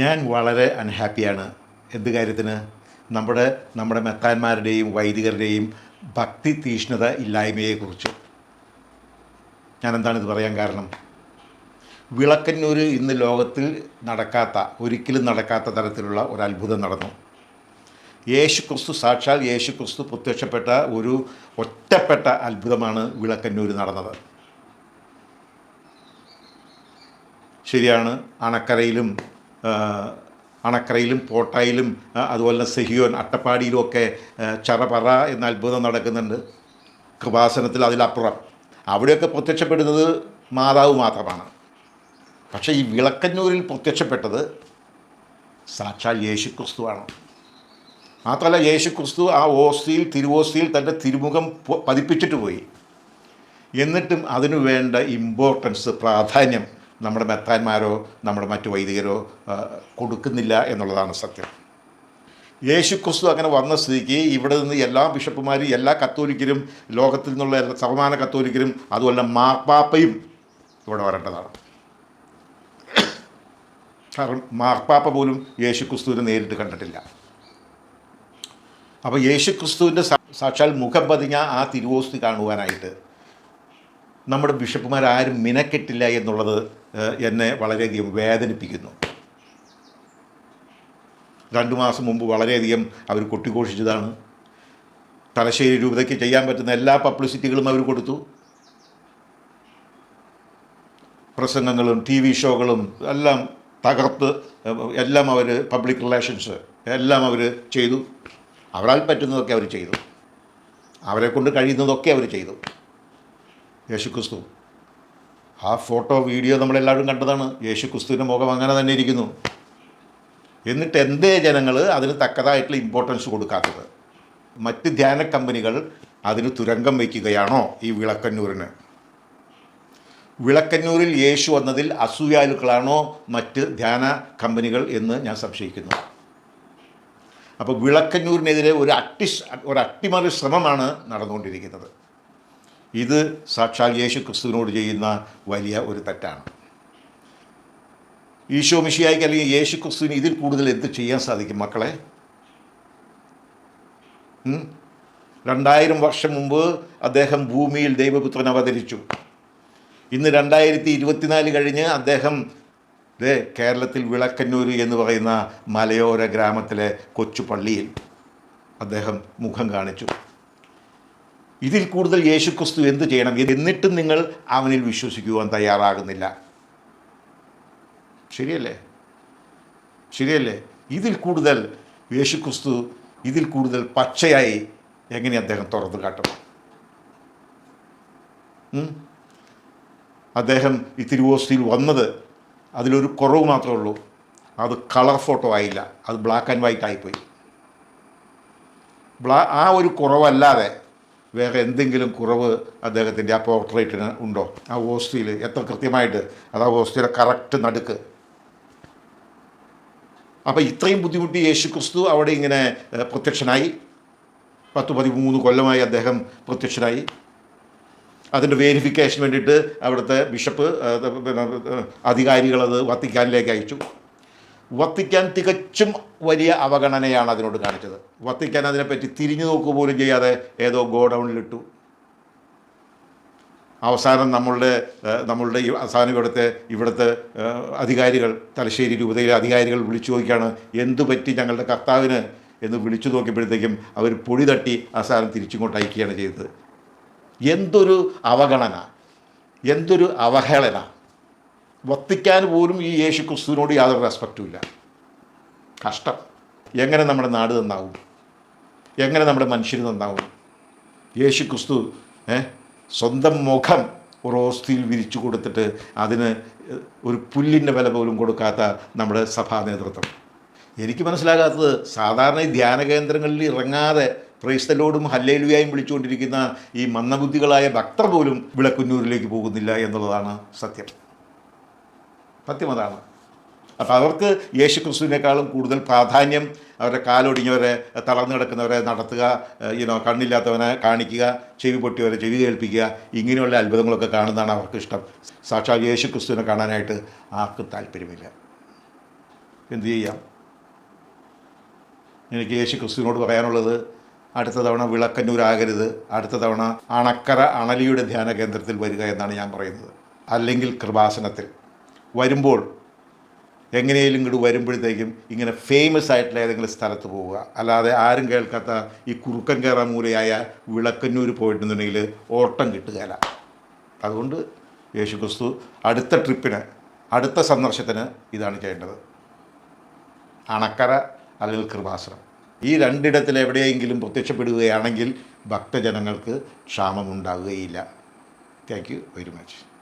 ഞാൻ വളരെ അൺഹാപ്പിയാണ് എന്ത് കാര്യത്തിന്? നമ്മുടെ നമ്മുടെ മെത്താന്മാരുടെയും വൈദികരുടെയും ഭക്തി തീഷ്ണത ഇല്ലായ്മയെക്കുറിച്ച്. ഇത് പറയാൻ കാരണം? വിളക്കന്നൂർ ഇന്ന് ലോകത്തിൽ നടക്കാത്ത ഒരിക്കലും നടക്കാത്ത തരത്തിലുള്ള ഒരു അത്ഭുതം നടന്നു. യേശു ക്രിസ്തു സാക്ഷാൽ യേശു ക്രിസ്തു പ്രത്യക്ഷപ്പെട്ട ഒരു ഒറ്റപ്പെട്ട അത്ഭുതമാണ് വിളക്കന്നൂർ നടന്നത്. ശരിയാണ് അണക്കരയിലും അണക്കരയിലും പോട്ടായിലും അതുപോലെ തന്നെ സെഹിയോൻ അട്ടപ്പാടിയിലും ഒക്കെ ആ, ചറപറ എന്ന അത്ഭുതം നടക്കുന്നുണ്ട്. കൃപാസനത്തിൽ അതിലപ്പുറം. അവിടെയൊക്കെ പ്രത്യക്ഷപ്പെടുന്നത് മാതാവ് മാത്രമാണ്. പക്ഷേ ഈ വിളക്കന്നൂരിൽ പ്രത്യക്ഷപ്പെട്ടത് സാക്ഷാൽ യേശു ക്രിസ്തുവാണ് മാത്രമല്ല യേശു ക്രിസ്തു ആ ഓസ്തിയിൽ തിരുവോസ്തിയിൽ തന്റെ തിരുമുഖം പതിപ്പിച്ചിട്ട് പോയി. എന്നിട്ടും അതിനു വേണ്ട ഇമ്പോർട്ടൻസ് പ്രാധാന്യം നമ്മുടെ മെത്താന്മാരോ നമ്മുടെ മറ്റു വൈദികരോ കൊടുക്കുന്നില്ല എന്നുള്ളതാണ് സത്യം. യേശു ക്രിസ്തു അങ്ങനെ വന്ന സ്ഥിതിക്ക് ഇവിടെ നിന്ന് എല്ലാ ബിഷപ്പുമാരും എല്ലാ കത്തോലിക്കരും ലോകത്തിൽ നിന്നുള്ള എല്ലാ സമാന കത്തോലിക്കരും അതുപോലെ മാർപ്പാപ്പയും ഇവിടെ വരേണ്ടതാണ്. കാരണം മാർപ്പാപ്പ പോലും യേശു ക്രിസ്തുവിനെ നേരിട്ട് കണ്ടിട്ടില്ല. അപ്പോൾ യേശു ക്രിസ്തുവിന്റെ സാക്ഷാൽ മുഖം പതിഞ്ഞ ആ തിരുവോസ്തി കാണുവാനായിട്ട് നമ്മുടെ ബിഷപ്പുമാരാരും മിനക്കെട്ടില്ല എന്നുള്ളത് എന്നെ വളരെയധികം വേദനിപ്പിക്കുന്നു. രണ്ടു മാസം മുമ്പ് വളരെയധികം അവർ കൊട്ടിഘോഷിച്ചതാണ്. തലശ്ശേരി രൂപതയ്ക്ക് ചെയ്യാൻ പറ്റുന്ന എല്ലാ പബ്ലിസിറ്റികളും അവർ കൊടുത്തു. പ്രസംഗങ്ങളും ടി വി ഷോകളും എല്ലാം തകർത്ത് എല്ലാം അവർ പബ്ലിക് റിലേഷൻസ് എല്ലാം അവർ ചെയ്തു. അവരാൽ പറ്റുന്നതൊക്കെ അവർ ചെയ്തു. അവരെ കൊണ്ട് കഴിയുന്നതൊക്കെ അവർ ചെയ്തു. യേശുക്രിസ്തു. ആ ഫോട്ടോ വീഡിയോ നമ്മളെല്ലാവരും കണ്ടതാണ്. യേശുക്രിസ്തുവിന്റെ മുഖം അങ്ങനെ തന്നെ ഇരിക്കുന്നു. എന്നിട്ട് എന്തേ ജനങ്ങൾ അതിന് തക്കതായിട്ടുള്ള ഇമ്പോർട്ടൻസ് കൊടുക്കാത്തത്? മറ്റ് ധ്യാന കമ്പനികൾ അതിന് തുരങ്കം വയ്ക്കുകയാണോ ഈ വിളക്കന്നൂരിന് വിളക്കന്നൂരിൽ യേശു വന്നതിൽ അസൂയാലുക്കളാണോ മറ്റ് ധ്യാന കമ്പനികൾ എന്ന് ഞാൻ സംശയിക്കുന്നു. അപ്പോൾ വിളക്കന്നൂരിനെതിരെ ഒരു അട്ടി ഒരു അട്ടിമറി ശ്രമമാണ് നടന്നുകൊണ്ടിരിക്കുന്നത്. ഇത് സാക്ഷാൽ യേശു ക്രിസ്തുവിനോട് ചെയ്യുന്ന വലിയ ഒരു തെറ്റാണ്. ഈശോ മിഷിയായിക്ക് അല്ലെങ്കിൽ യേശു ക്രിസ്തുവിന് ഇതിൽ കൂടുതൽ എന്ത് ചെയ്യാൻ സാധിക്കും മക്കളെ? രണ്ടായിരം വർഷം മുമ്പ് അദ്ദേഹം ഭൂമിയിൽ ദൈവപുത്രൻ അവതരിച്ചു. ഇന്ന് രണ്ടായിരത്തി ഇരുപത്തിനാല് കഴിഞ്ഞ് അദ്ദേഹം ദേ കേരളത്തിൽ വിളക്കന്നൂർ എന്ന് പറയുന്ന മലയോര ഗ്രാമത്തിലെ കൊച്ചു പള്ളിയിൽ അദ്ദേഹം മുഖം കാണിച്ചു. ഇതിൽ കൂടുതൽ യേശു ക്രിസ്തു എന്ത് ചെയ്യണം? എന്നിട്ടും നിങ്ങൾ അവനിൽ വിശ്വസിക്കുവാൻ തയ്യാറാകുന്നില്ല. ശരിയല്ലേ? ശരിയല്ലേ? ഇതിൽ കൂടുതൽ യേശു ക്രിസ്തു ഇതിൽ കൂടുതൽ പച്ചയായി എങ്ങനെ അദ്ദേഹം തുറന്നു കാട്ടും? ഉം? അദ്ദേഹം ഈ തിരുവോസ്തിയിൽ വന്നത് അതിലൊരു കുറവ് മാത്രമേ ഉള്ളൂ. അത് കളർ ഫോട്ടോ ആയില്ല. അത് ബ്ലാക്ക് ആൻഡ് വൈറ്റ് ആയിപ്പോയി. ബ്ലാ ആ ഒരു കുറവല്ലാതെ വേറെ എന്തെങ്കിലും കുറവ് അദ്ദേഹത്തിന്റെ ആ പോർട്രേറ്റിന് ഉണ്ടോ? ആ ഓസ്റ്റിയിൽ എത്ര കൃത്യമായിട്ട്? അത് ആ ഓസ്തിയുടെ കറക്റ്റ് നടുക്ക്. അപ്പോൾ ഇത്രയും ബുദ്ധിമുട്ടി യേശു ക്രിസ്തു അവിടെ ഇങ്ങനെ പ്രത്യക്ഷനായി. പത്ത് പതിമൂന്ന് കൊല്ലമായി അദ്ദേഹം പ്രത്യക്ഷനായി. അതിന്റെ വേരിഫിക്കേഷന് വേണ്ടിയിട്ട് അവിടുത്തെ ബിഷപ്പ് അധികാരികളത് വത്തിക്കാനിലേക്ക് അയച്ചു. വത്തിക്കാൻ തികച്ചും വലിയ അവഗണനയാണ് അതിനോട് കാണിച്ചത്. വത്തിക്കാൻ അതിനെപ്പറ്റി തിരിഞ്ഞു നോക്കുക പോലും ചെയ്യാതെ ഏതോ ഗോഡൗണിലിട്ടു. അവസാനം നമ്മളുടെ നമ്മളുടെ ഈ അവസാനം ഇവിടുത്തെ ഇവിടുത്തെ അധികാരികൾ തലശ്ശേരി രൂപതയിലെ അധികാരികൾ വിളിച്ചു നോക്കിയാണ് എന്തു പറ്റി ഞങ്ങളുടെ കർത്താവിന് എന്ന് വിളിച്ചു നോക്കിയപ്പോഴത്തേക്കും അവർ പൊടി തട്ടി അവസാനം തിരിച്ചിങ്ങോട്ട് അയക്കുകയാണ് ചെയ്തത്. എന്തൊരു അവഗണന എന്തൊരു അവഹേളന. വത്തിക്കാൻ പോലും ഈ യേശു ക്രിസ്തുവിനോട് യാതൊരു റെസ്പെക്റ്റും ഇല്ല. കഷ്ടം. എങ്ങനെ നമ്മുടെ നാട് നന്നാവും? എങ്ങനെ നമ്മുടെ മനുഷ്യർ നന്നാവും? യേശു ക്രിസ്തു സ്വന്തം മുഖം ഒരു ഓസ്തിയിൽ വിരിച്ചു കൊടുത്തിട്ട് അതിന് ഒരു പുല്ലിന്റെ വില പോലും കൊടുക്കാത്ത നമ്മുടെ സഭാ നേതൃത്വം. എനിക്ക് മനസ്സിലാകാത്തത് സാധാരണ ഈ ധ്യാന കേന്ദ്രങ്ങളിൽ ഇറങ്ങാതെ ക്രൈസ്തലോടും ഹല്ലേലുയായും വിളിച്ചുകൊണ്ടിരിക്കുന്ന ഈ മന്ദബുദ്ധികളായ ഭക്തർ പോലും വിളക്കുന്നൂരിലേക്ക് പോകുന്നില്ല എന്നുള്ളതാണ് സത്യം. സത്യം അതാണ് അപ്പോൾ അവർക്ക് യേശു ക്രിസ്തുവിനേക്കാളും കൂടുതൽ പ്രാധാന്യം അവരുടെ കാലൊടിഞ്ഞവരെ തളർന്നു കിടക്കുന്നവരെ നടത്തുക ഇനോ കണ്ണില്ലാത്തവനെ കാണിക്കുക ചെവി പൊട്ടിയവരെ ചെവി കേൾപ്പിക്കുക ഇങ്ങനെയുള്ള അത്ഭുതങ്ങളൊക്കെ കാണുന്നതാണ് അവർക്ക് ഇഷ്ടം. സാക്ഷാൽ യേശു ക്രിസ്തുവിനെ കാണാനായിട്ട് ആർക്കും താല്പര്യമില്ല. എന്തു ചെയ്യാം? എനിക്ക് യേശു ക്രിസ്തുവിനോട് പറയാനുള്ളത് അടുത്ത തവണ വിളക്കന്നൂരാകരുത് അടുത്ത തവണ അണക്കര അണലിയുടെ ധ്യാന കേന്ദ്രത്തിൽ വരിക എന്നാണ് ഞാൻ പറയുന്നത്. അല്ലെങ്കിൽ കൃപാസനത്തിൽ. വരുമ്പോൾ എങ്ങനെയും ഇങ്ങോട്ട് വരുമ്പോഴത്തേക്കും ഇങ്ങനെ ഫേമസ് ആയിട്ടുള്ള ഏതെങ്കിലും സ്ഥലത്ത് പോവുക. അല്ലാതെ ആരും കേൾക്കാത്ത ഈ കുറുക്കൻ കയറാൻ മൂലയായ വിളക്കന്നൂർ പോയിട്ടുണ്ടെങ്കിൽ ഓട്ടം കിട്ടുകയില്ല അതുകൊണ്ട് യേശു ക്രിസ്തു അടുത്ത ട്രിപ്പിന് അടുത്ത സന്ദർശത്തിന് ഇതാണ് ചെയ്യേണ്ടത്. അണക്കര അല്ലെങ്കിൽ കൃപാസനം. ഈ രണ്ടിടത്തിൽ എവിടെയെങ്കിലും പ്രത്യക്ഷപ്പെടുകയാണെങ്കിൽ ഭക്തജനങ്ങൾക്ക് ക്ഷാമമുണ്ടാകുകയില്ല. Thank you very much